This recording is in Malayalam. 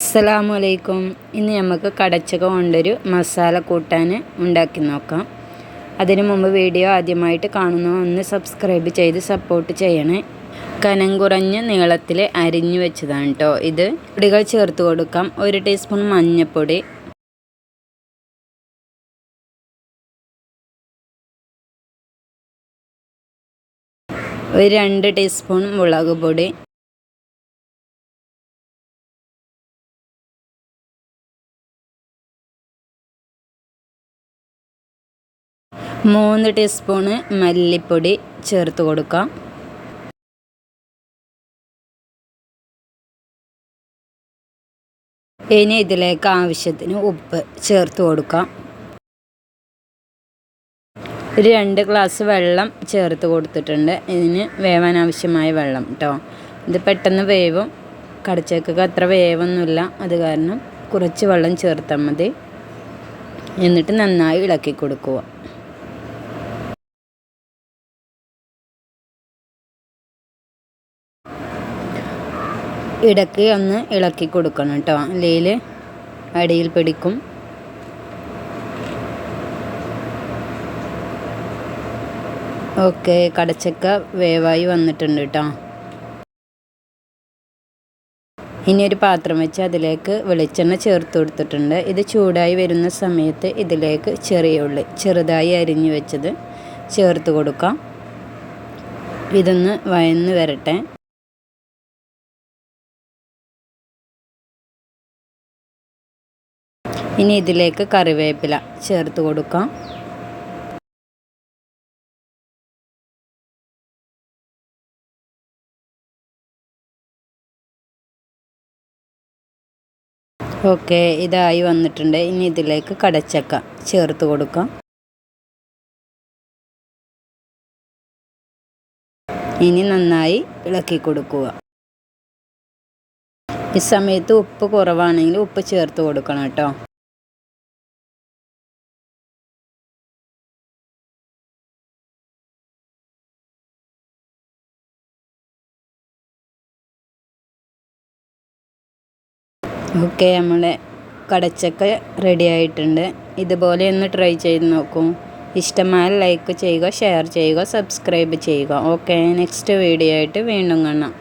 അസ്സലാമു അലൈക്കും ഇന്ന് നമുക്ക് കടച്ചക കൊണ്ടൊരു മസാല കൂട്ടാൻ ഉണ്ടാക്കി നോക്കാം. അതിനു മുമ്പ് വീഡിയോ ആദ്യമായിട്ട് കാണുന്ന ഒന്ന് സബ്സ്ക്രൈബ് ചെയ്ത് സപ്പോർട്ട് ചെയ്യണേ. കനം കുറഞ്ഞ നീളത്തിൽ അരിഞ്ഞു വെച്ചതാണ് കേട്ടോ ഇത്. പൊടികൾ ചേർത്ത് കൊടുക്കാം. ഒരു ടീസ്പൂൺ മഞ്ഞൾപ്പൊടി ഒരു രണ്ട് ടീസ്പൂൺ മുളക് പൊടി. മൂന്ന് ടീസ്പൂണ് മല്ലിപ്പൊടി ചേർത്ത് കൊടുക്കാം. ഇനി ഇതിലേക്ക് ആവശ്യത്തിന് ഉപ്പ് ചേർത്ത് കൊടുക്കാം. രണ്ട് ഗ്ലാസ് വെള്ളം ചേർത്ത് കൊടുത്തിട്ടുണ്ട്. ഇതിന് വേവാൻ ആവശ്യമായ വെള്ളം കേട്ടോ ഇത് പെട്ടെന്ന് വേവും. കടച്ചക്കൊക്കെ അത്ര വേവൊന്നുമില്ല. അത് കാരണം കുറച്ച് വെള്ളം ചേർത്താൽ മതി. എന്നിട്ട് നന്നായി ഇളക്കി കൊടുക്കുക. ഇടയ്ക്ക് ഒന്ന് ഇളക്കി കൊടുക്കണം കേട്ടോ. അല്ലെങ്കിൽ അടിയിൽ പിടിക്കും. ഓക്കെ കടച്ചക്ക വേവായി വന്നിട്ടുണ്ട് കേട്ടോ. ഇനി ഒരു പാത്രം വെച്ച് അതിലേക്ക് വെളിച്ചെണ്ണ ചേർത്ത് കൊടുത്തിട്ടുണ്ട്. ഇത് ചൂടായി വരുന്ന സമയത്ത് ഇതിലേക്ക് ചെറിയ ഉള്ളി ചെറുതായി അരിഞ്ഞു വെച്ചത് ചേർത്ത് കൊടുക്കാം. ഇതൊന്ന് വയന്ന് വരട്ടെ. ഇനി ഇതിലേക്ക് കറിവേപ്പില ചേർത്ത് കൊടുക്കാം. ഓക്കെ ഇതായി വന്നിട്ടുണ്ട്. ഇനി ഇതിലേക്ക് കടച്ചക്ക ചേർത്ത് കൊടുക്കാം. ഇനി നന്നായി ഇളക്കി കൊടുക്കുക. ഈ സമയത്ത് ഉപ്പ് കുറവാണെങ്കിൽ ഉപ്പ് ചേർത്ത് കൊടുക്കണം കേട്ടോ. ഓക്കെ നമ്മളെ കടച്ചക്ക റെഡി ആയിട്ടുണ്ട്. ഇതുപോലെ ഒന്ന് ട്രൈ ചെയ്ത് നോക്കും. ഇഷ്ടമായ ലൈക്ക് ചെയ്യുക ഷെയർ ചെയ്യുക സബ്സ്ക്രൈബ് ചെയ്യുക. ഓക്കെ നെക്സ്റ്റ് വീഡിയോ ആയിട്ട് വീണ്ടും കാണാം.